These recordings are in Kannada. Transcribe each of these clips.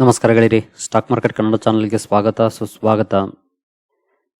ನಮಸ್ಕಾರ ಗೆಳೆಯರಿ ಸ್ಟಾಕ್ ಮಾರ್ಕೆಟ್ ಕನ್ನಡ ಚಾನಲ್ಗೆ ಸ್ವಾಗತ, ಸುಸ್ವಾಗತ.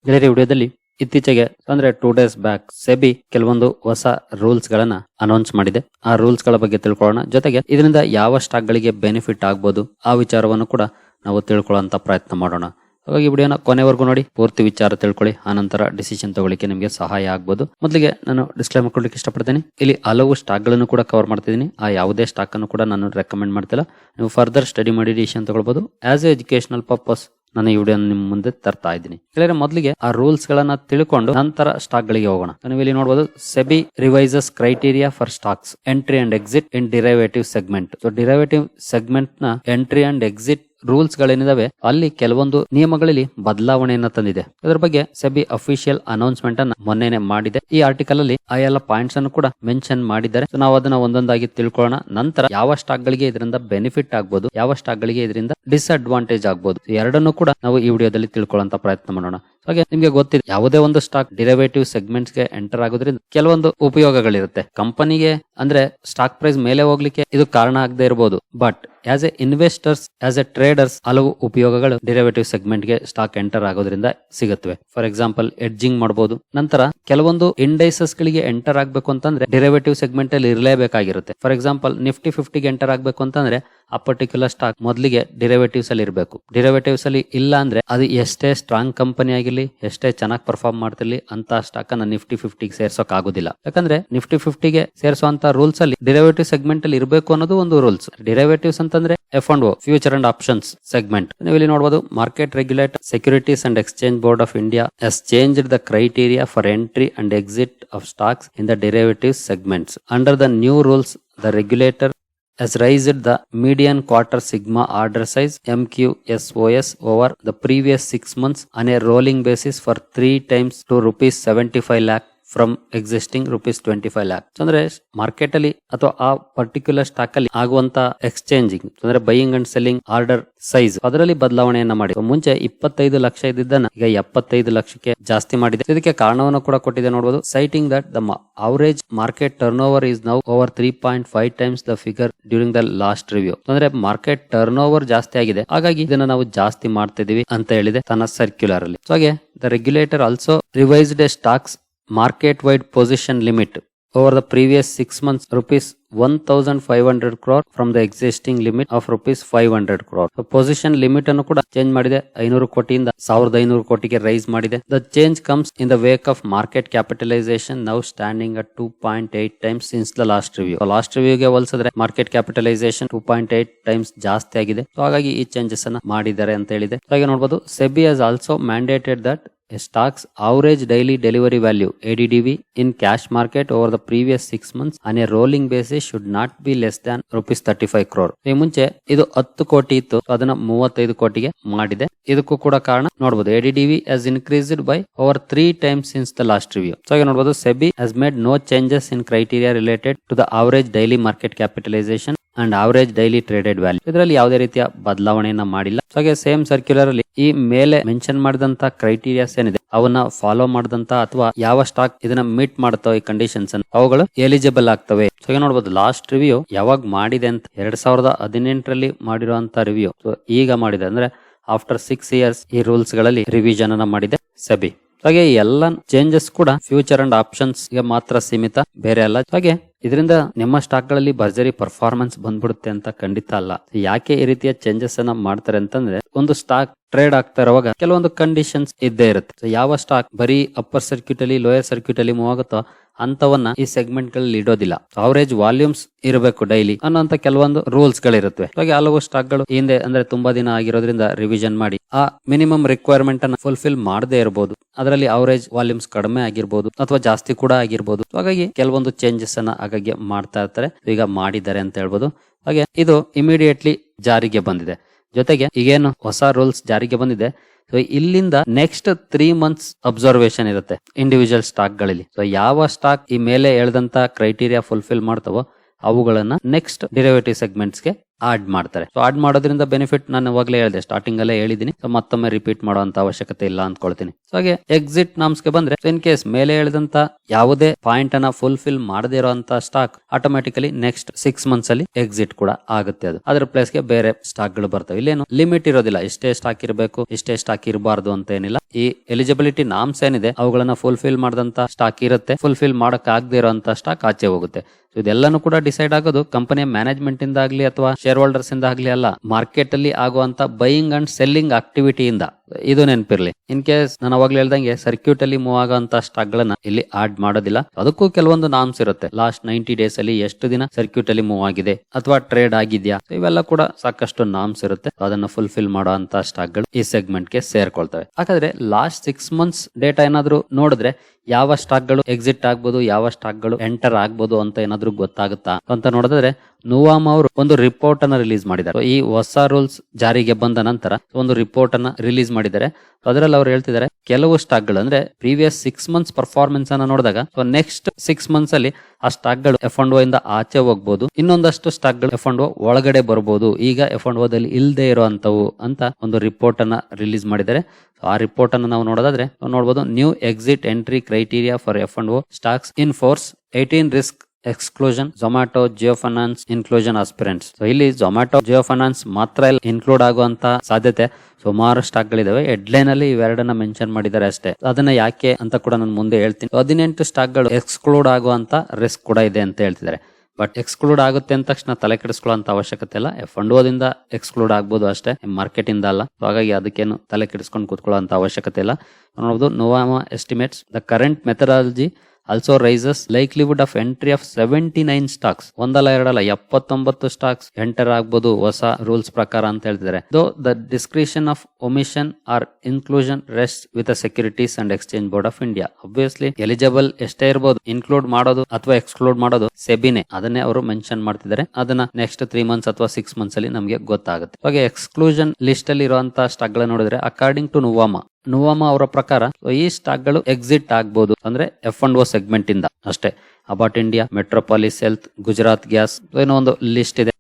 ಗೆಳೆಯರಿ, ವಿಡಿಯೋದಲ್ಲಿ ಇತ್ತೀಚೆಗೆ, ಅಂದ್ರೆ ಟೂ ಡೇಸ್ ಬ್ಯಾಕ್ ಸೆಬಿ ಕೆಲವೊಂದು ಹೊಸ ರೂಲ್ಸ್ ಗಳನ್ನ ಅನೌನ್ಸ್ ಮಾಡಿದೆ. ಆ ರೂಲ್ಸ್ಗಳ ಬಗ್ಗೆ ತಿಳ್ಕೊಳ್ಳೋಣ. ಜೊತೆಗೆ, ಇದರಿಂದ ಯಾವ ಸ್ಟಾಕ್ ಗಳಿಗೆ ಬೆನಿಫಿಟ್ ಆಗ್ಬೋದು, ಆ ವಿಚಾರವನ್ನು ಕೂಡ ನಾವು ತಿಳ್ಕೊಳ್ಳೋಂಥ ಪ್ರಯತ್ನ ಮಾಡೋಣ. ಹಾಗಾಗಿ ವಿಡಿಯೋನ ಕೊನೆವರೆಗೂ ನೋಡಿ, ಪೂರ್ತಿ ವಿಚಾರ ತಿಳ್ಕೊಳ್ಳಿ ಆನಂತರ ಡಿಸಿಷನ್ ತಗೊಳ್ಳಿಕ್ಕೆ ನಿಮಗೆ ಸಹಾಯ ಆಗ್ಬೋದು. ಮೊದಲಿಗೆ ನಾನು ಡಿಸ್ಕ್ಲೈಮ್ ಮಾಡ್ಕೊಳ್ಲಿಕ್ಕೆ ಇಷ್ಟಪಡ್ತೀನಿ, ಇಲ್ಲಿ ಹಲವು ಸ್ಟಾಕ್ಗಳನ್ನು ಕೂಡ ಕವರ್ ಮಾಡ್ತಿದ್ದೀನಿ. ಆ ಯಾವುದೇ ಸ್ಟಾಕ್ ಅನ್ನು ಕೂಡ ನಾನು ರೆಕಮೆಂಡ್ ಮಾಡ್ತಿಲ್ಲ. ನೀವು ಫರ್ದರ್ ಸ್ಟಡಿ ಮಾಡಿ ಡಿಸಿಷನ್ ತಗೊಳ್ಬಹುದು ಆಸ್ ಎ ಎಜುಕೇಶನಲ್ ಪರ್ಪಸ್ ನಾನು ಈ ವಿಡಿಯೋ ನಿಮ್ಮ ಮುಂದೆ ತರ್ತಾ ಇದ್ದೀನಿ. ಹೇಳಿದ್ರೆ ಮೊದಲಿಗೆ ಆ ರೂಲ್ಸ್ ಗಳನ್ನ ತಿಳ್ಕೊಂಡು ನಂತರ ಸ್ಟಾಕ್ ಗಳಿಗೆ ಹೋಗೋಣ. ನೀವು ಇಲ್ಲಿ ನೋಡಬಹುದು SEBI revises criteria for stocks entry and exit in derivative segment so derivative ಸೆಗ್ಮೆಂಟ್ನ entry and exit rules ಗಳೇನಿದಾವೆ ಅಲ್ಲಿ ಕೆಲವೊಂದು ನಿಯಮಗಳಲ್ಲಿ ಬದಲಾವಣೆಯನ್ನ ತಂದಿದೆ. ಇದರ ಬಗ್ಗೆ ಸೆಬಿ ಅಫಿಷಿಯಲ್ ಅನೌನ್ಸ್ಮೆಂಟ್ ಅನ್ನ ಮೊನ್ನೆನೆ ಮಾಡಿದೆ. ಈ ಆರ್ಟಿಕಲ್ ಅಲ್ಲಿ ಆ ಎಲ್ಲ ಪಾಯಿಂಟ್ಸ್ ಅನ್ನು ಕೂಡ ಮೆನ್ಷನ್ ಮಾಡಿದ್ದಾರೆ. ನಾವು ಅದನ್ನ ಒಂದೊಂದಾಗಿ ತಿಳ್ಕೊಳ್ಳೋಣ. ನಂತರ ಯಾವ ಸ್ಟಾಕ್ ಗಳಿಗೆ ಇದರಿಂದ ಬೆನಿಫಿಟ್ ಆಗ್ಬೋದು, ಯಾವ ಸ್ಟಾಕ್ ಗಳಿಗೆ ಇದರಿಂದ ಡಿಸ್ಅಡ್ವಾಂಟೇಜ್ ಆಗ್ಬೋದು ಎರಡನ್ನೂ ಕೂಡ ನಾವು ಈ ವಿಡಿಯೋದಲ್ಲಿ ತಿಳ್ಕೊಳ್ಳುವಂತ ಪ್ರಯತ್ನ ಮಾಡೋಣ. ಹಾಗೆ ನಿಮ್ಗೆ ಗೊತ್ತಿದೆ, ಯಾವುದೇ ಒಂದು ಸ್ಟಾಕ್ ಡಿರೈವೇಟಿವ್ ಸೆಗ್ಮೆಂಟ್ಸ್ಗೆ ಎಂಟರ್ ಆಗೋದ್ರಿಂದ ಕೆಲವೊಂದು ಉಪಯೋಗಗಳಿರುತ್ತೆ. ಕಂಪನಿಗೆ ಅಂದ್ರೆ ಸ್ಟಾಕ್ ಪ್ರೈಸ್ ಮೇಲೆ ಹೋಗ್ಲಿಕ್ಕೆ ಇದು ಕಾರಣ ಆಗದೆ ಇರಬಹುದು but as a investors as a traders ಹಲವು ಉಪಯೋಗಗಳು ಡಿರೈವೇಟಿವ್ ಸೆಗ್ಮೆಂಟ್ಗೆ ಸ್ಟಾಕ್ ಎಂಟರ್ ಆಗೋದ್ರಿಂದ ಸಿಗುತ್ತವೆ. ಫಾರ್ ಎಕ್ಸಾಂಪಲ್ ಎಡ್ಜಿಂಗ್ ಮಾಡಬಹುದು ನಂತರ ಕೆಲವೊಂದು ಇಂಡೈಸಸ್ ಗಳಿಗೆ ಎಂಟರ್ ಆಗ್ಬೇಕು ಅಂತಂದ್ರೆ ಡಿರೈವೇಟಿವ್ ಸೆಗ್ಮೆಂಟ್ ಅಲ್ಲಿ ಇರಲೇಬೇಕಾಗಿರುತ್ತೆ. ಫಾರ್ ಎಕ್ಸಾಂಪಲ್ ನಿಫ್ಟಿ ಫಿಫ್ಟಿಗೆ ಎಂಟರ್ ಆಗ್ಬೇಕು ಅಂತಂದ್ರೆ ಆ ಪರ್ಟಿಕ್ಯುಲರ್ ಸ್ಟಾಕ್ ಮೊದಲಿಗೆ ಡಿರೆವೇಟಿವ್ಸ್ ಅಲ್ಲಿ ಇರಬೇಕು. ಡಿರೆವೇಟಿವ್ಸ್ ಅಲ್ಲಿ ಇಲ್ಲ ಅಂದ್ರೆ ಅದು ಎಷ್ಟೇ ಸ್ಟ್ರಾಂಗ್ ಕಂಪನಿ ಆಗಿರ್ಲಿ, ಎಷ್ಟೇ ಚೆನ್ನಾಗಿ ಪರ್ಫಾರ್ಮ್ ಮಾಡ್ತಿರ್ಲಿ ಅಂತ ಸ್ಟಾಕ್ ಅನ್ನ ನಿಫ್ಟಿ ಫಿಫ್ಟಿಗೆ ಸೇರ್ಸೋಕ್ ಆಗುದಿಲ್ಲ. ಯಾಕಂದ್ರೆ ನಿಫ್ಟಿ ಫಿಫ್ಟಿಗೆ ಸೇರಿಸುವಂತ ರೂಲ್ಸ್ ಅಲ್ಲಿ ಡಿರೆವೇಟಿವ್ ಸೆಗ್ಮೆಂಟ್ ಅಲ್ಲಿ ಇರಬೇಕು ಅನ್ನೋದು ಒಂದು ರೂಲ್ಸ್ ಡಿರೆವೇಟಿವ್ಸ್ ಅಂತಂದ್ರೆ F and O future and options segment ನೀವು ಇಲ್ಲಿ ನೋಡಬಹುದು market regulate securities and exchange board of India has change the criteria for entry and exit of stocks in the derivative segments under the new rules the regulator has raised the median quarter sigma order size MQSOS over the previous six months on a rolling basis for three times to rupees 75 lakh from existing rupees twenty five lakh ಅಂದ್ರೆ ಮಾರ್ಕೆಟ್ ಅಲ್ಲಿ ಅಥವಾ ಆ ಪರ್ಟಿಕ್ಯುಲರ್ ಸ್ಟಾಕ್ ಅಲ್ಲಿ ಆಗುವಂತ ಎಕ್ಸ್ಚೇಂಜಿಂಗ್ ಅಂದ್ರೆ buying and selling order size ಅದರಲ್ಲಿ ಬದಲಾವಣೆಯನ್ನ ಮಾಡಿ. ಮುಂಚೆ ಇಪ್ಪತ್ತೈದು ಲಕ್ಷ ಇದ್ದಿದ್ದನ್ನ ಈಗ ಎಪ್ಪತ್ತೈದು ಲಕ್ಷಕ್ಕೆ ಜಾಸ್ತಿ ಮಾಡಿದೆ. ಇದಕ್ಕೆ ಕಾರಣವನ್ನು ಕೂಡ ಕೊಟ್ಟಿದೆ ನೋಡಬಹುದು citing that the average market turnover is now over three point five times the figure during the last review ಅಂದ್ರೆ ಮಾರ್ಕೆಟ್ ಟರ್ನ್ ಓವರ್ ಜಾಸ್ತಿ ಆಗಿದೆ. ಹಾಗಾಗಿ ಇದನ್ನ ನಾವು ಜಾಸ್ತಿ ಮಾಡ್ತಿದೀವಿ ಅಂತ ಹೇಳಿದೆ ತನ್ನ ಸರ್ಕ್ಯುಲರ್ ಅಲ್ಲಿ. ಸೊ ಹಾಗೆ the regulator also revised stocks market wide position limit. Over the previous six months, rupees 1500 crore from the existing limit of rupees 500 hundred crore position limit ಅನ್ನು ಕೂಡ ಚೇಂಜ್ ಮಾಡಿದೆ. ಐನೂರು ಕೋಟಿಯಿಂದ ಸಾವಿರದ ಐನೂರು ಕೋಟಿಗೆ ರೈಸ್ ಮಾಡಿದೆ. The change comes in the wake of market capitalization now standing at two point eight times since the last review last ರಿವ್ಯೂಗೆ ಹೋಲಿಸಿದ್ರೆ market capitalization two point eight times ಜಾಸ್ತಿ ಆಗಿದೆ. ಸೊ ಹಾಗಾಗಿ ಈ ಚೇಂಜಸ್ ಅನ್ನ ಮಾಡಿದ್ದಾರೆ ಅಂತ ಹೇಳಿದೆ. ಹಾಗೆ ನೋಡಬಹುದು SEBI has also mandated that a stock's average daily delivery value ADDV in cash market over the previous six months on a rolling basis should not be less than rupees 35 crore. ಈ ಮುಂಚೆ ಇದು ಹತ್ತು ಕೋಟಿ ಇತ್ತು ಅದನ್ನ ಮೂವತ್ತೈದು ಕೋಟಿಗೆ ಮಾಡಿದೆ ಇದಕ್ಕೂ ಕೂಡ ಕಾರಣ ನೋಡಬಹುದು ADDV has increased by over three times since the last review. So ಹಾಗೆ ನೋಡಬಹುದು SEBI has made no changes in criteria related to the average daily market capitalization and average daily traded value ಇದರಲ್ಲಿ ಯಾವುದೇ ರೀತಿಯ ಬದಲಾವಣೆಯನ್ನ ಮಾಡಿಲ್ಲ. ಸೊ ಹಾಗೆ ಸೇಮ್ ಸರ್ಕ್ಯುಲರ್ ಅಲ್ಲಿ ಈ ಮೇಲೆ ಮೆನ್ಷನ್ ಮಾಡಿದಂತ ಕ್ರೈಟೀರಿಯಾಸ್ ಏನಿದೆ, ಅವನ್ನ ಫಾಲೋ ಮಾಡಿದಂತ ಅಥವಾ ಯಾವ ಸ್ಟಾಕ್ ಇದನ್ನ ಮೀಟ್ ಮಾಡುತ್ತೋ ಈ ಕಂಡೀಷನ್ಸ್ ಅವುಗಳು ಎಲಿಜಿಬಲ್ ಆಗ್ತವೆ. ಸೊ ಈಗ ನೋಡಬಹುದು ಲಾಸ್ಟ್ ರಿವ್ಯೂ ಯಾವಾಗ ಮಾಡಿದೆ ಅಂತ ಎರಡ್ ಸಾವಿರದ ಹದಿನೆಂಟರಲ್ಲಿ ಮಾಡಿರುವಂತ ರಿವ್ಯೂ ಈಗ ಮಾಡಿದೆ ಅಂದ್ರೆ ಆಫ್ಟರ್ ಸಿಕ್ಸ್ ಇಯರ್ಸ್ ಈ ರೂಲ್ಸ್ಗಳಲ್ಲಿ ರಿವಿಷನ್ ಅನ್ನ ಮಾಡಿದೆ, ಸೆಬಿ. ಹಾಗೆ ಎಲ್ಲ ಚೇಂಜಸ್ ಕೂಡ ಫ್ಯೂಚರ್ ಅಂಡ್ ಆಪ್ಷನ್ಸ್ಗೆ ಮಾತ್ರ ಸೀಮಿತ, ಬೇರೆ ಅಲ್ಲ. ಹಾಗೆ ಇದರಿಂದ ನಿಮ್ಮ ಸ್ಟಾಕ್ಗಳಲ್ಲಿ ಭರ್ಜರಿ ಪರ್ಫಾರ್ಮೆನ್ಸ್ ಬಂದ್ಬಿಡುತ್ತೆ ಅಂತ ಖಂಡಿತ ಅಲ್ಲ. ಯಾಕೆ ಈ ರೀತಿಯ ಚೇಂಜಸ್ ಅನ್ನ ಮಾಡ್ತಾರೆ ಅಂತಂದ್ರೆ, ಒಂದು ಸ್ಟಾಕ್ ಟ್ರೇಡ್ ಆಗ್ತಾ ಇರುವಾಗ ಕೆಲವೊಂದು ಕಂಡೀಷನ್ಸ್ ಇದ್ದೇ ಇರುತ್ತೆ. ಯಾವ ಸ್ಟಾಕ್ ಬರೀ ಅಪ್ಪರ್ ಸರ್ಕ್ಯೂಟ್ ಅಲ್ಲಿ ಲೋಯರ್ ಸರ್ಕ್ಯೂಟ್ ಅಲ್ಲಿ ಮೂವ್ ಆಗುತ್ತೋ ಅಂತವನ್ನ ಈ ಸೆಗ್ಮೆಂಟ್ಗಳಲ್ಲಿ ಇಡೋದಿಲ್ಲ. ಅವರೇಜ್ ವಾಲ್ಯೂಮ್ಸ್ ಇರಬೇಕು ಡೈಲಿ ಅನ್ನೋಂತ ಕೆಲವೊಂದು ರೂಲ್ಸ್ ಗಳಿರುತ್ತವೆ. ಹಾಗೆ ಹಲವು ಸ್ಟಾಕ್ಗಳು ಹಿಂದೆ ಅಂದ್ರೆ ತುಂಬಾ ದಿನ ಆಗಿರೋದ್ರಿಂದ ರಿವಿಷನ್ ಮಾಡಿ, ಆ ಮಿನಿಮಮ್ ರಿಕ್ವೈರ್ಮೆಂಟ್ ಅನ್ನ ಫುಲ್ಫಿಲ್ ಮಾಡದೇ ಇರಬಹುದು ಅದರಲ್ಲಿ ಅವರೇಜ್ ವಾಲ್ಯೂಮ್ಸ್ ಕಡಿಮೆ ಆಗಿರ್ಬೋದು ಅಥವಾ ಜಾಸ್ತಿ ಕೂಡ ಆಗಿರ್ಬೋದು. ಹಾಗಾಗಿ ಕೆಲವೊಂದು ಚೇಂಜಸ್ ಅನ್ನ ಹಾಗಾಗಿ ಮಾಡ್ತಾ ಇರ್ತಾರೆ. ಈಗ ಮಾಡಿದ್ದಾರೆ ಅಂತ ಹೇಳ್ಬೋದು. ಹಾಗೆ ಇದು ಇಮಿಡಿಯೇಟ್ಲಿ ಜಾರಿಗೆ ಬಂದಿದೆ. ಜೊತೆಗೆ ಈಗೇನು ಹೊಸ ರೂಲ್ಸ್ ಜಾರಿಗೆ ಬಂದಿದೆ. ಸೊ ಇಲ್ಲಿಂದ ನೆಕ್ಸ್ಟ್ ತ್ರೀ ಮಂತ್ಸ್ ಅಬ್ಸರ್ವೇಷನ್ ಇರುತ್ತೆ ಇಂಡಿವಿಜುವಲ್ ಸ್ಟಾಕ್ಗಳಲ್ಲಿ. ಸೊ ಯಾವ ಸ್ಟಾಕ್ ಈ ಮೇಲೆ ಹೇಳ್ದಂತ ಕ್ರೈಟೀರಿಯಾ ಫುಲ್ಫಿಲ್ ಮಾಡ್ತವೋ ಅವುಗಳನ್ನ ನೆಕ್ಸ್ಟ್ ಡಿರೈವೇಟಿವ್ ಸೆಗ್ಮೆಂಟ್ಸ್ಗೆ ಆಡ್ ಮಾಡ್ತಾರೆ. ಸೊ ಆಡ್ ಮಾಡೋದ್ರಿಂದ ಬೆನಿಫಿಟ್ ನಾನು ಇವಾಗಲೇ ಹೇಳಿದೆ ಸ್ಟಾರ್ಟಿಂಗ್ ಅಲ್ಲೇ ಹೇಳಿದೀನಿ ಸೊ ಮತ್ತೊಮ್ಮೆ ರಿಪೀಟ್ ಮಾಡುವಂತ ಅವಶ್ಯಕತೆ ಇಲ್ಲ ಅಂದ್ಕೊಳ್ತೀನಿ. ಸೊ ಹಾಗೆ ಎಕ್ಸಿಟ್ ನಾಮ್ಸ್ಗೆ ಬಂದ್ರೆ ಇನ್ ಕೇಸ್ ಮೇಲೆ ಹೇಳಿದಂತ ಯಾವುದೇ ಪಾಯಿಂಟ್ ಅನ್ನ ಫುಲ್ಫಿಲ್ ಮಾಡದೇ ಇರುವಂತ stock automatically next six months ಅಲ್ಲಿ ಎಕ್ಸಿಟ್ ಕೂಡ ಆಗುತ್ತೆ ಅದು. ಅದ್ರ ಪ್ಲೇಸ್ಗೆ ಬೇರೆ ಸ್ಟಾಕ್ಗಳು ಬರ್ತವೆ. ಇಲ್ಲೇನು ಲಿಮಿಟ್ ಇರೋದಿಲ್ಲ. ಇಷ್ಟೇ ಸ್ಟಾಕ್ ಇರಬೇಕು, ಇಷ್ಟೇ ಸ್ಟಾಕ್ ಇರಬಾರ್ದು ಅಂತ ಏನಿಲ್ಲ. ಈ ಎಲಿಜಿಬಿಲಿಟಿ ನಾಮ್ಸ್ ಏನಿದೆ, ಅವುಗಳನ್ನ ಫುಲ್ಫಿಲ್ ಮಾಡಿದಂತ ಸ್ಟಾಕ್ ಇರುತ್ತೆ. ಫುಲ್ಫಿಲ್ ಮಾಡಕ್ ಆಗದೆ ಇರುವಂತ ಸ್ಟಾಕ್ ಆಚೆ ಹೋಗುತ್ತೆ. So, ಇದೆಲ್ಲಾನು ಕೂಡ ಡಿಸೈಡ್ ಆಗೋದು ಕಂಪನಿಯ ಮ್ಯಾನೇಜ್ಮೆಂಟ್ ಇಂದ ಆಗಲಿ ಅಥವಾ ಶೇರ್ ಹೋಲ್ಡರ್ಸ್ ಇಂದ ಆಗ್ಲಿ ಅಲ್ಲ ಮಾರ್ಕೆಟ್ ಅಲ್ಲಿ ಆಗುವಂತ ಬೈಯಿಂಗ್ ಅಂಡ್ ಸೆಲ್ಲಿಂಗ್ ಆಕ್ಟಿವಿಟಿಯಿಂದ ಇದು ನೆನಪಿರ್ಲಿ. ಇನ್ ಕೇಸ್ ನಾನು ಅವಾಗ್ಲೇ ಹೇಳ್ದಂಗೆ ಸರ್ಕ್ಯೂಟ್ ಅಲ್ಲಿ ಮೂವ್ ಆಗುವಂತ ಸ್ಟಾಕ್ ಗಳನ್ನ ಇಲ್ಲಿ ಆಡ್ ಮಾಡೋದಿಲ್ಲ. ಅದಕ್ಕೂ ಕೆಲವೊಂದು ನಾಮ್ಸ್ ಇರುತ್ತೆ. ಲಾಸ್ಟ್ ನೈಂಟಿ ಡೇಸ್ ಅಲ್ಲಿ ಎಷ್ಟು ದಿನ ಸರ್ಕ್ಯೂಟ್ ಅಲ್ಲಿ ಮೂವ್ ಆಗಿದೆ ಅಥವಾ ಟ್ರೇಡ್ ಆಗಿದ್ಯಾ? ಇವೆಲ್ಲ ಕೂಡ ಸಾಕಷ್ಟು ನಾಮ್ಸ್ ಇರುತ್ತೆ. ಅದನ್ನ ಫುಲ್ಫಿಲ್ ಮಾಡುವಂತ ಸ್ಟಾಕ್ಗಳು ಈ ಸೆಗ್ಮೆಂಟ್ಗೆ ಸೇರ್ಕೊಳ್ತವೆ. ಹಾಗಾದ್ರೆ ಲಾಸ್ಟ್ ಸಿಕ್ಸ್ ಮಂತ್ಸ್ ಡೇಟಾ ಏನಾದ್ರು ನೋಡಿದ್ರೆ ಯಾವ ಸ್ಟಾಕ್ಗಳು ಎಕ್ಸಿಟ್ ಆಗ್ಬೋದು, ಯಾವ ಸ್ಟಾಕ್ಗಳು ಎಂಟರ್ ಆಗ್ಬೋದು ಅಂತ ಏನಾದ್ರು ಗೊತ್ತಾಗುತ್ತಾ? ಅಂತ ನೋಡಿದ್ರೆ ನುವಾಮ್ ಅವರು ಒಂದು ರಿಪೋರ್ಟ್ ಅನ್ನ ರಿಲೀಸ್ ಮಾಡಿದ್ದಾರೆ. ಈ ಹೊಸ ರೂಲ್ಸ್ ಜಾರಿಗೆ ಬಂದ ನಂತರ ಒಂದು ರಿಪೋರ್ಟ್ ಅನ್ನ ರಿಲೀಸ್ ಮಾಡಿದ್ದಾರೆ. ಅದರಲ್ಲಿ ಅವ್ರು ಹೇಳ್ತಿದ್ದಾರೆ, ಕೆಲವು ಸ್ಟಾಕ್ಗಳು ಅಂದ್ರೆ ಪ್ರೀವಿಯಸ್ ಸಿಕ್ಸ್ ಮಂತ್ಸ್ ಪರ್ಫಾರ್ಮೆನ್ಸ್ ಅನ್ನ ನೋಡಿದಾಗ ನೆಕ್ಸ್ಟ್ ಸಿಕ್ಸ್ ಮಂತ್ಸ್ ಅಲ್ಲಿ ಆ ಸ್ಟಾಕ್ಗಳು ಎಫ್ ಅಂಡ್ ಇಂದ ಆಚೆ ಹೋಗ್ಬೋದು. ಇನ್ನೊಂದಷ್ಟು ಸ್ಟಾಕ್ಗಳು ಎಫ್ ಅಂಡ್ ಒಳಗಡೆ ಬರಬಹುದು ಈಗ ಎಫ್ ಅಂಡ್ ದಲ್ಲಿ ಇಲ್ಲದೆ ಇರುವಂತವು ಅಂತ ಒಂದು ರಿಪೋರ್ಟ್ ಅನ್ನ ರಿಲೀಸ್ ಮಾಡಿದ್ದಾರೆ. ಆ ರಿಪೋರ್ಟ್ ಅನ್ನು ನಾವು ನೋಡೋದಾದ್ರೆ ನೋಡಬಹುದು new exit entry criteria for F and stocks in force eighteen risk exclusion Zomato Jio finance inclusion aspirants so ಇಲ್ಲಿ ಝೊಮ್ಯಾಟೊ ಜಿಯೋ ಫೈನಾನ್ಸ್ ಮಾತ್ರ ಇನ್ಕ್ಲೂಡ್ ಆಗುವಂತ ಸಾಧ್ಯತೆ ಸುಮಾರು ಸ್ಟಾಕ್ ಗಳಿದಾವೆ ಹೆಡ್ಲೈನ್ ಅಲ್ಲಿ ಇವೆರಡನ್ನ ಮೆನ್ಷನ್ ಮಾಡಿದ್ದಾರೆ ಅಷ್ಟೇ. ಅದನ್ನ ಯಾಕೆ ಅಂತ ಕೂಡ ನಾನು ಮುಂದೆ ಹೇಳ್ತೀನಿ. ಹದಿನೆಂಟು ಸ್ಟಾಕ್ಗಳು ಎಕ್ಸ್ಕ್ಲೂಡ್ ಆಗುವಂತ ರಿಸ್ಕ್ ಕೂಡ ಇದೆ ಅಂತ ಹೇಳ್ತಿದ್ದಾರೆ. ಬಟ್ ಎಕ್ಸ್ಕ್ಲೂಡ್ ಆಗುತ್ತೆ ಅಂದ ತಕ್ಷಣ ತಲೆ ಕೆಡಿಸ್ಕೊಳ್ಳುವಂತ ಅವಶ್ಯಕತೆ ಇಲ್ಲ. ಫಂಡ್ ಓದಿಂದ ಎಕ್ಸ್ಕ್ಲೂಡ್ ಆಗ್ಬೋದು ಅಷ್ಟೇ. ಮಾರ್ಕೆಟ್ ಇಂದ ಅಲ್ಲ. ಹಾಗಾಗಿ ಅದಕ್ಕೇನು ತಲೆ ಕೆಡಿಸ್ಕೊಂಡು ಕೂತ್ಕೊಳ್ಳುವಂತ ಅವಶ್ಯಕತೆ ಇಲ್ಲ. ನೋಡಬಹುದು Nuvama estimates the current methodology also raises likelihood of entry of seventy nine stocks ಒಂದಲ್ಲ ಎರಡಲ್ಲ, ಎಪ್ಪತ್ತೊಂಬತ್ತು ಸ್ಟಾಕ್ಸ್ ಎಂಟರ್ ಆಗಬಹುದು ಹೊಸ ರೂಲ್ಸ್ ಪ್ರಕಾರ ಅಂತ ಹೇಳ್ತಿದ್ದಾರೆ. Though the discretion of omission or inclusion rest with securities and exchange board of India obviously eligible ಎಷ್ಟೇ ಇರಬಹುದು ಇನ್ಕ್ಲೂಡ್ ಮಾಡೋದು ಅಥವಾ ಎಕ್ಸ್ಕ್ಲೂಡ್ ಮಾಡೋದು ಸೆಬಿನೇ. ಅದನ್ನೇ ಅವರು ಮೆನ್ಷನ್ ಮಾಡ್ತಿದ್ದಾರೆ. ಅದನ್ನ ನೆಕ್ಸ್ಟ್ ತ್ರೀ ಮಂತ್ಸ್ ಅಥವಾ ಸಿಕ್ಸ್ ಮಂತ್ಸ್ ಅಲ್ಲಿ ನಮಗೆ ಗೊತ್ತಾಗುತ್ತೆ. ಹಾಗೆ ಎಕ್ಸ್ಕ್ಲೂಷನ್ ಲಿಸ್ಟ್ ಅಲ್ಲಿ ಇರುವಂತಹ ಸ್ಟಾಕ್ ಗಳನ್ನ ನೋಡಿದ್ರೆ ಅಕಾರ್ಡಿಂಗ್ ಟು ನುವಾಮ ನುವಾಮ ಅವರ ಪ್ರಕಾರ, ಈ ಸ್ಟಾಕ್ಗಳು ಎಕ್ಸಿಟ್ ಆಗ್ಬಹುದು ಅಂದ್ರೆ ಎಫ್ ಅಂಡ್ ಓ ಸೆಗ್ಮೆಂಟ್ ಇಂದ ಅಷ್ಟೇ. Abbott India Metropolis Health Gujarat gas ಏನೋ ಒಂದು ಲಿಸ್ಟ್ ಇದೆ.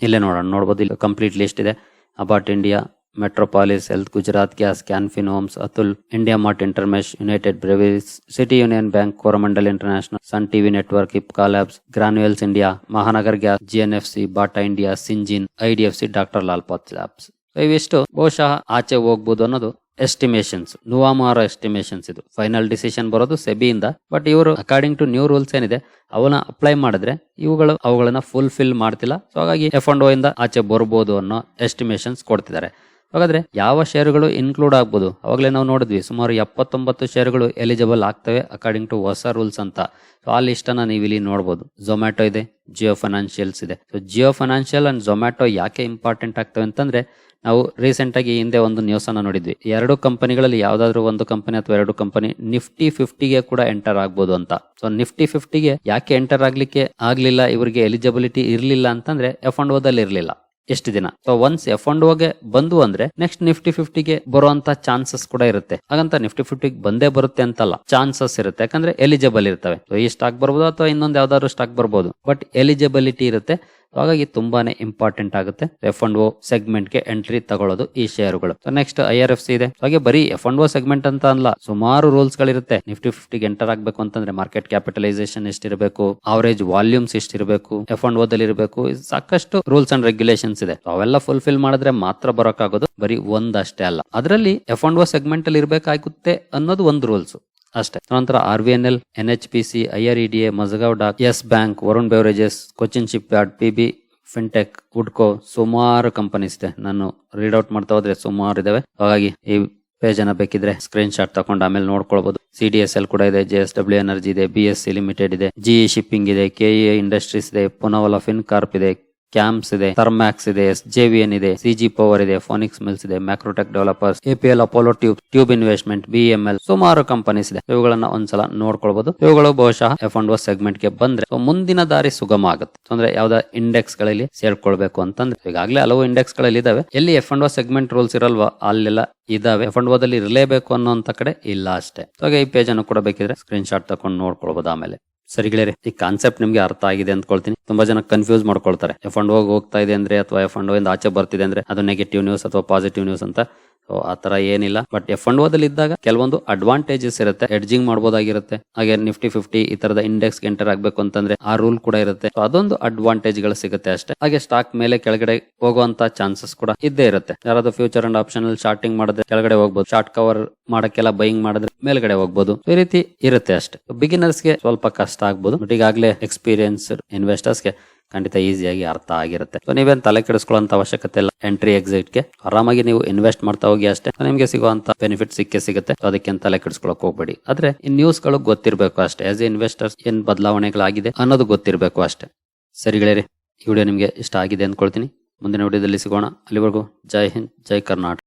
ಇಲ್ಲೇ ನೋಡೋಣ ನೋಡಬಹುದು ಇಲ್ಲಿ ಕಂಪ್ಲೀಟ್ ಲಿಸ್ಟ್ ಇದೆ. Abbott India Metropolis health Gujarat gas Can Fin homes Atul India mart Intermesh United breweries city union bank Coromandel international sun TV network Ipca labs granules India Mahanagar gas GNFC Bata India Syngene IDFC doctor Lal path labs ಇವಿಷ್ಟು ಬಹುಶಃ ಆಚೆ ಹೋಗ್ಬೋದು ಅನ್ನೋದು ಎಸ್ಟಿಮೇಷನ್ಸ್ ನುವಾಮಾರ ಎಸ್ಟಿಮೇಷನ್ಸ್ ಇದು. ಫೈನಲ್ ಡಿಸಿಷನ್ ಬರೋದು ಸೆಬಿಯಿಂದ. ಬಟ್ ಇವರು ಅಕಾರ್ಡಿಂಗ್ ಟು ನ್ಯೂ ರೂಲ್ಸ್ ಏನಿದೆ, ಅವನ್ನ ಅಪ್ಲೈ ಮಾಡಿದ್ರೆ ಇವುಗಳು ಅವುಗಳನ್ನ ಫುಲ್ಫಿಲ್ ಮಾಡ್ತಿಲ್ಲ. ಸೊ ಹಾಗಾಗಿ ಎಫ್ ಅಂಡ್ ಇಂದ ಆಚೆ ಬರ್ಬೋದು ಅನ್ನೋ ಎಸ್ಟಿಮೇಷನ್ಸ್ ಕೊಡ್ತಿದ್ದಾರೆ. ಹಾಗಾದ್ರೆ ಯಾವ ಶೇರುಗಳು ಇನ್ಕ್ಲೂಡ್ ಆಗ್ಬೋದು? ಅವಾಗಲೇ ನಾವು ನೋಡಿದ್ವಿ, ಸುಮಾರು ಎಪ್ಪತ್ತೊಂಬತ್ತು ಶೇರುಗಳು ಎಲಿಜಿಬಲ್ ಆಗ್ತವೆ ಅಕಾರ್ಡಿಂಗ್ ಟು ಹೊಸ ರೂಲ್ಸ್ ಅಂತ. ಸೊ ಆ ಲಿಸ್ಟ್ ಅನ್ನ ನೀವು ಇಲ್ಲಿ ನೋಡಬಹುದು ಝೊಮ್ಯಾಟೊ ಇದೆ ಜಿಯೋ ಫೈನಾನ್ಷಿಯಲ್ಸ್ ಇದೆ. So Jio financial and Zomato ಯಾಕೆ ಇಂಪಾರ್ಟೆಂಟ್ ಆಗ್ತವೆ ಅಂತಂದ್ರೆ ನಾವು ರೀಸೆಂಟಾಗಿ ಹಿಂದೆ ಒಂದು ನ್ಯೂಸ್ ಅನ್ನ ನೋಡಿದ್ವಿ. ಎರಡು ಕಂಪನಿಗಳಲ್ಲಿ ಯಾವುದಾದ್ರೂ ಒಂದು ಕಂಪನಿ ಅಥವಾ ಎರಡು ಕಂಪನಿ ನಿಫ್ಟಿ ಫಿಫ್ಟಿಗೆ ಕೂಡ ಎಂಟರ್ ಆಗ್ಬೋದು ಅಂತ. ಸೊ ನಿಫ್ಟಿ ಫಿಫ್ಟಿಗೆ ಯಾಕೆ ಎಂಟರ್ ಆಗ್ಲಿಕ್ಕೆ ಆಗ್ಲಿಲ್ಲ, ಇವರಿಗೆ ಎಲಿಜಿಬಿಲಿಟಿ ಇರಲಿಲ್ಲ ಅಂತಂದ್ರೆ ಎಫ್ ಅಂಡ್ ಓದಲ್ಲಿ ಇರಲಿಲ್ಲ. ಎಷ್ಟು ದಿನ? ಸೊ ಒನ್ಸ್ ಎಫ್ ಅಂಡ್ ಓಗೆ ಬಂದು ಅಂದ್ರೆ ನೆಕ್ಸ್ಟ್ ನಿಫ್ಟಿ ಫಿಫ್ಟಿಗೆ ಬರುವಂತ ಚಾನ್ಸಸ್ ಕೂಡ ಇರುತ್ತೆ. ಹಾಗಂತ ನಿಫ್ಟಿ ಫಿಫ್ಟಿಗೆ ಬಂದೇ ಬರುತ್ತೆ ಅಂತಲ್ಲ ಚಾನ್ಸಸ್ ಇರುತ್ತೆ. ಯಾಕಂದ್ರೆ ಎಲಿಜಿಬಲ್ ಇರ್ತವೆ. ಈ ಸ್ಟಾಕ್ ಬರ್ಬೋದು ಅಥವಾ ಇನ್ನೊಂದು ಯಾವ್ದಾದ್ರು ಸ್ಟಾಕ್ ಬರ್ಬೋದು. ಬಟ್ ಎಲಿಜಿಬಿಲಿಟಿ ಇರುತ್ತೆ. ಹಾಗಾಗಿ ತುಂಬಾನೇ ಇಂಪಾರ್ಟೆಂಟ್ ಆಗುತ್ತೆ ಎಫ್ ಅಂಡ್ ಓ ಸೆಗ್ಮೆಂಟ್ಗೆ ಎಂಟ್ರಿ ತಗೊಳ್ಳೋದು ಈ ಶೇರುಗಳು next I R F C ಇದೆ. ಹಾಗೆ ಬರೀ ಎಫ್ ಅಂಡ್ ಓ ಸೆಗ್ಮೆಂಟ್ ಅಂತ ಅಲ್ಲ, ಸುಮಾರು ರೂಲ್ಸ್ ಗಳಿರುತ್ತೆ. ನಿಫ್ಟಿ ಫಿಫ್ಟಿಗೆ ಎಂಟರ್ ಆಗಬೇಕು ಅಂತಂದ್ರೆ ಮಾರ್ಕೆಟ್ ಕ್ಯಾಪಿಟಲೈಸೇಷನ್ ಎಷ್ಟಿರಬೇಕು ಅವರೇಜ್ ವಾಲ್ಯೂಮ್ಸ್ ಎಷ್ಟಿರಬೇಕು ಎಫ್ ಅಂಡ್ ಓದಲ್ಲಿ ಇರಬೇಕು ಸಾಕಷ್ಟು ರೂಲ್ಸ್ ಅಂಡ್ ರೆಗ್ಯುಲೇಷನ್ಸ್ ಇದೆ. ಅವೆಲ್ಲ ಫುಲ್ಫಿಲ್ ಮಾಡಿದ್ರೆ ಮಾತ್ರ ಬರೋಕ್ಕಾಗೋದು ಬರೀ ಒಂದಷ್ಟೇ ಅಲ್ಲ. ಅದರಲ್ಲಿ ಎಫ್ ಅಂಡ್ ಓ ಸೆಗ್ಮೆಂಟ್ ಅಲ್ಲಿ ಇರಬೇಕಾಗುತ್ತೆ ಅನ್ನೋದು ಒಂದು ರೂಲ್ಸ್ ಅಷ್ಟೇ. ನಂತರ R V N L, N H P C, I R E D A, Mazagon dock, yes bank, Varun beverages Cochin shipyard P B, fintech ವುಡ್ಕೋ ಸುಮಾರು ಕಂಪನೀಸ್ ಇದೆ. ನಾನು ರೀಡ್ ಔಟ್ ಮಾಡ್ತಾ ಹೋದ್ರೆ ಸುಮಾರು ಇದಾವೆ. ಹಾಗಾಗಿ ಈ ಪೇಜ್ ಅನ್ನ ಬೇಕಿದ್ರೆ ಸ್ಕ್ರೀನ್ ಶಾಟ್ ತಕೊಂಡು ಆಮೇಲೆ ನೋಡ್ಕೊಳ್ಬಹುದು ಸಿ ಡಿ ಎಸ್ ಎಲ್ ಕೂಡ ಇದೆ ಜೆ ಎಸ್ ಡಬ್ಲ್ಯೂ ಎನರ್ಜಿ ಇದೆ ಬಿ ಎಸ್ ಸಿ ಲಿಮಿಟೆಡ್ ಇದೆ ಜಿ ಶಿಪ್ಪಿಂಗ್ ಇದೆ ಕೆ ಇಂಡಸ್ಟ್ರೀಸ್ ಇದೆ ಪುನವಲ ಫಿನ್ ಕಾರ್ಪ್ ಇದೆ ಕ್ಯಾಂಪ್ಸ್ ಇದೆ ಥರ್ಮ್ಯಾಕ್ಸ್ ಇದೆ ಎಸ್ ಜೆ ವಿ ಎನ್ ಇದೆ ಸಿಜಿ ಪವರ್ ಇದೆ ಫೋನಿಕ್ಸ್ ಮಿಲ್ಸ್ ಇದೆ Macrotech developers APL Apollo tube tube investment B M L ಸುಮಾರು ಕಂಪನೀಸ್ ಇದೆ. ಇವುಗಳನ್ನ ಒಂದ್ಸಲ ನೋಡ್ಕೊಳ್ಬಹುದು ಇವುಗಳು ಬಹುಶಃ ಎಫ್ ಅಂಡ್ ಸೆಗ್ಮೆಂಟ್ಗೆ ಬಂದ್ರೆ ಮುಂದಿನ ದಾರಿ ಸುಗಮ ಆಗುತ್ತೆ. ಅಂದ್ರೆ ಯಾವ್ದಾ ಇಂಡೆಕ್ಸ್ಗಳಲ್ಲಿ ಸೇರ್ಕೊಳ್ಬೇಕು ಅಂತಂದ್ರೆ ಈಗಾಗಲೇ ಹಲವು ಇಂಡೆಕ್ಸ್ಗಳಲ್ಲಿ ಇದಾವೆ. ಎಲ್ಲಿ ಎಫ್ ಅಂಡ್ ಸೆಗ್ಮೆಂಟ್ ರೂಲ್ಸ್ ಇರಲ್ವಾ ಅಲ್ಲೆಲ್ಲ ಇದಾವೆ. ಎಫ್ ಅಂಡ್ ದಲ್ಲಿ ಇರಲೇಬೇಕು ಅನ್ನೋಂತ ಕಡೆ ಇಲ್ಲ ಅಷ್ಟೇ. ಹಾಗೆ ಈ ಪೇಜ್ ಅನ್ನು ಕೂಡ ಬೇಕಿದ್ರೆ ಸ್ಕ್ರೀನ್ ಶಾಟ್ ತಕೊಂಡು ನೋಡ್ಕೊಳ್ಬಹುದು ಆಮೇಲೆ. ಸರಿ ಈ ಕಾನ್ಸೆಪ್ಟ್ ನಿಮ್ಗೆ ಅರ್ಥ ಆಗಿದೆ ಅಂದ್ಕೊಳ್ತೀನಿ. ತುಂಬಾ ಜನ ಕನ್ಫ್ಯೂಸ್ ಮಾಡ್ಕೊಳ್ತಾರೆ. ಎಫ್ ಅಂಡ್ ಹೋಗಿ ಹೋಗ್ತಾ ಇದೆ ಅಂದ್ರೆ ಅಥವಾ ಎಫ್ ಅಂಡ್ ಇಂದ ಆಚೆ ಬರ್ತಿದೆ ಅಂದ್ರೆ ಅದು ನೆಗೆಟಿವ್ ನ್ಯೂಸ್ ಅಥವಾ ಪಾಸಿಟಿವ್ ನ್ಯೂಸ್ ಅಂತ. ಆ ತರ ಏನಿಲ್ಲ. ಬಟ್ ಎಫ್ ಅಂಡ್ ಓದಲ್ಲಿ ಇದ್ದಾಗ ಕೆಲವೊಂದು ಅಡ್ವಾಂಟೇಜಸ್ ಇರುತ್ತೆ. ಎಡ್ಜಿಂಗ್ ಮಾಡಬಹುದಾಗಿರುತ್ತೆ ಹಾಗೆ ನಿಫ್ಟಿ ಫಿಫ್ಟಿ ಈ ತರದ ಇಂಡೆಕ್ಸ್ ಎಂಟರ್ ಆಗ್ಬೇಕು ಅಂತಂದ್ರೆ ಆ ರೂಲ್ ಕೂಡ ಇರುತ್ತೆ. ಅದೊಂದು ಅಡ್ವಾಂಟೇಜ್ಗಳು ಸಿಗುತ್ತೆ ಅಷ್ಟೇ. ಹಾಗೆ ಸ್ಟಾಕ್ ಮೇಲೆ ಕೆಳಗಡೆ ಹೋಗುವಂತ ಚಾನ್ಸಸ್ ಕೂಡ ಇದ್ದೇ ಇರುತ್ತೆ. ಯಾರಾದ್ರೂ ಫ್ಯೂಚರ್ ಅಂಡ್ ಆಪ್ಷನ್ ಅಲ್ಲಿ ಶಾರ್ಟಿಂಗ್ ಮಾಡಿದ್ರೆ ಕೆಳಗಡೆ ಹೋಗ್ಬೋದು. ಶಾರ್ಟ್ ಕವರ್ ಮಾಡಕ್ಕೆಲ್ಲ ಬೈಯಿಂಗ್ ಮಾಡಿದ್ರೆ ಮೇಲ್ಗಡೆ ಹೋಗ್ಬೋದು. ಈ ರೀತಿ ಇರುತ್ತೆ ಅಷ್ಟೇ. ಬಿಗಿನರ್ಸ್ಗೆ ಸ್ವಲ್ಪ ಕಷ್ಟ ಆಗ್ಬೋದು. ಬಟ್ ಈಗಾಗಲೇ ಎಕ್ಸ್ಪೀರಿಯನ್ಸ್ ಇನ್ವೆಸ್ಟರ್ಸ್ಗೆ ಖಂಡಿತ ಈಸಿಯಾಗಿ ಅರ್ಥ ಆಗಿರುತ್ತೆ. ಸೊ ನೀವೇನ್ ತಲೆ ಕೆಡಿಸ್ಕೊಳ್ಳುವಂತ ಅವಶ್ಯಕತೆ ಇಲ್ಲ. ಎಂಟ್ರಿ ಎಕ್ಸಿಟ್ಗೆ ಆರಾಮಾಗಿ ನೀವು ಇನ್ವೆಸ್ಟ್ ಮಾಡ್ತಾ ಹೋಗಿ ಅಷ್ಟೇ. ನಿಮಗೆ ಸಿಗುವಂತ ಬೆನಿಫಿಟ್ ಸಿಕ್ಕೇ ಸಿಗುತ್ತೆ. ಅದಕ್ಕೆ ತಲೆ ಕೆಡಿಸ್ಕೊಳಕ್ ಹೋಗ್ಬೇಡಿ. ಆದ್ರೆ, ಈ ನ್ಯೂಸ್ಗಳು ಗೊತ್ತಿರಬೇಕು ಅಷ್ಟೇ. ಆಸ್ ಎ ಇನ್ವೆಸ್ಟರ್ಸ್ ಏನ್ ಬದಲಾವಣೆಗಳಾಗಿದೆ ಅನ್ನೋದು ಗೊತ್ತಿರಬೇಕು ಅಷ್ಟೇ. ಸರಿ ಗೆಳೆಯರೆ, ಈ ವಿಡಿಯೋ ನಿಮಗೆ ಇಷ್ಟ ಆಗಿದೆ ಅಂದ್ಕೊಳ್ತೀನಿ. ಮುಂದಿನ ವಿಡಿಯೋದಲ್ಲಿ ಸಿಗೋಣ. ಅಲ್ಲಿವರೆಗೂ ಜೈ ಹಿಂದ್, ಜೈ ಕರ್ನಾಟಕ.